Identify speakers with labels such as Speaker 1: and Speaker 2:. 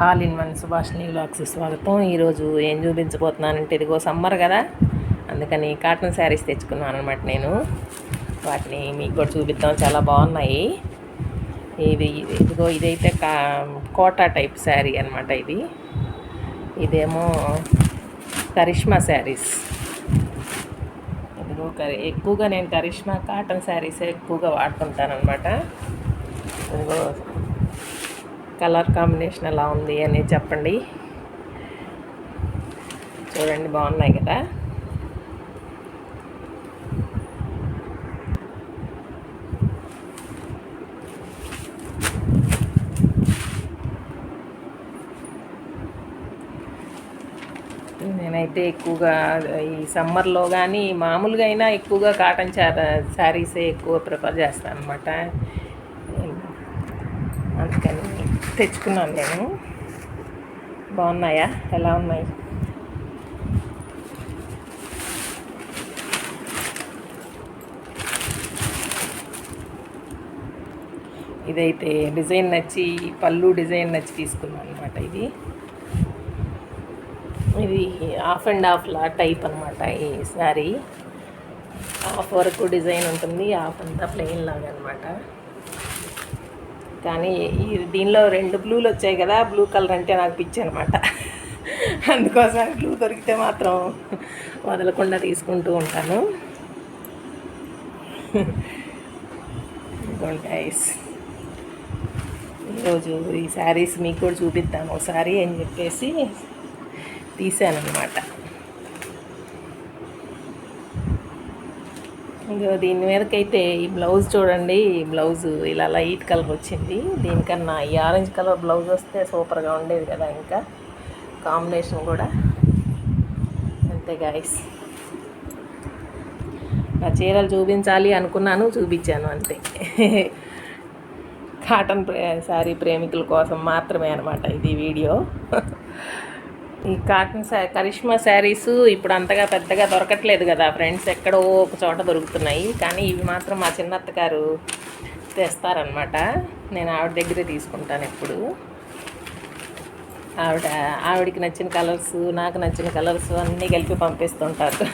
Speaker 1: All in one సుభాష్ని vlogs స్వాగతం. ఈరోజు ఏం చూపించబోతున్నానంటే ఇదిగో సమ్మర్ కదా అందుకని కాటన్ శారీస్ తెచ్చుకున్నాను అనమాట నేను. వాటిని మీకు కూడా చూపిద్దాం. చాలా బాగున్నాయి. ఇది ఇదిగో ఇదైతే కా కోటా టైప్ శారీ అనమాట ఇది. ఇదేమో కరిష్మా శారీస్. ఇదిగో కరి- ఎక్కువగా నేను కరిష్మా కాటన్ శారీసే ఎక్కువగా వాడుతుంటాను అనమాట ఇదిగో కలర్ కాంబినేషన్ ఎలా ఉంది అని చెప్పండి. చూడండి బాగున్నాయి కదా. నేనైతే ఎక్కువగా ఈ సమ్మర్లో కానీ మామూలుగా అయినా ఎక్కువగా కాటన్ చా శారీసే ఎక్కువ ప్రిఫర్ చేస్తాను అనమాట అందుకని తెచ్చుకున్నాను నేను. బాగున్నాయా? ఎలా ఉన్నాయి? ఇదైతే డిజైన్ నచ్చి పళ్ళు డిజైన్ నచ్చి తీసుకున్నాను అనమాట ఇది. ఇది హాఫ్ అండ్ హాఫ్లా టైప్ అనమాట ఈ శారీ. హాఫ్ వరకు డిజైన్ ఉంటుంది హాఫ్ అంతా ప్లెయిన్ లాగా అనమాట కానీ ఈ దీనిలో రెండు బ్లూలు వచ్చాయి కదా బ్లూ కలర్ అంటే నాకు పిచ్చి అనమాట. అందుకోసం బ్లూ దొరికితే మాత్రం వదలకుండా తీసుకుంటూ ఉంటాను. గైస్ ఈరోజు ఈ శారీస్ మీకు కూడా చూపిద్దాము ఒకసారి అని చెప్పేసి తీసానమాట ఇంకా దీని మీదకైతే ఈ బ్లౌజ్ చూడండి. ఈ బ్లౌజ్ ఇలా లైట్ కలర్ వచ్చింది. దీనికన్నా ఈ ఆరెంజ్ కలర్ బ్లౌజ్ వస్తే సూపర్గా ఉండేది కదా ఇంకా. కాంబినేషన్ కూడా. అంతే గాయస్ నా చీరలు చూపించాలి అనుకున్నాను చూపించాను అంతే. కాటన్ ప్రే శారీ ప్రేమికుల కోసం మాత్రమే అనమాట ఇది వీడియో. ఈ కాటన్ శా కరిష్మా శారీస్ ఇప్పుడు అంతగా పెద్దగా దొరకట్లేదు కదా ఫ్రెండ్స్. ఎక్కడో ఒక చోట దొరుకుతున్నాయి. కానీ ఇవి మాత్రం మా చిన్నత్త గారు తెస్తారనమాట నేను ఆవిడ దగ్గరే తీసుకుంటాను ఎప్పుడు. ఆవిడ ఆవిడకి నచ్చిన కలర్స్ నాకు నచ్చిన కలర్స్ అన్నీ కలిపి పంపిస్తుంటారు.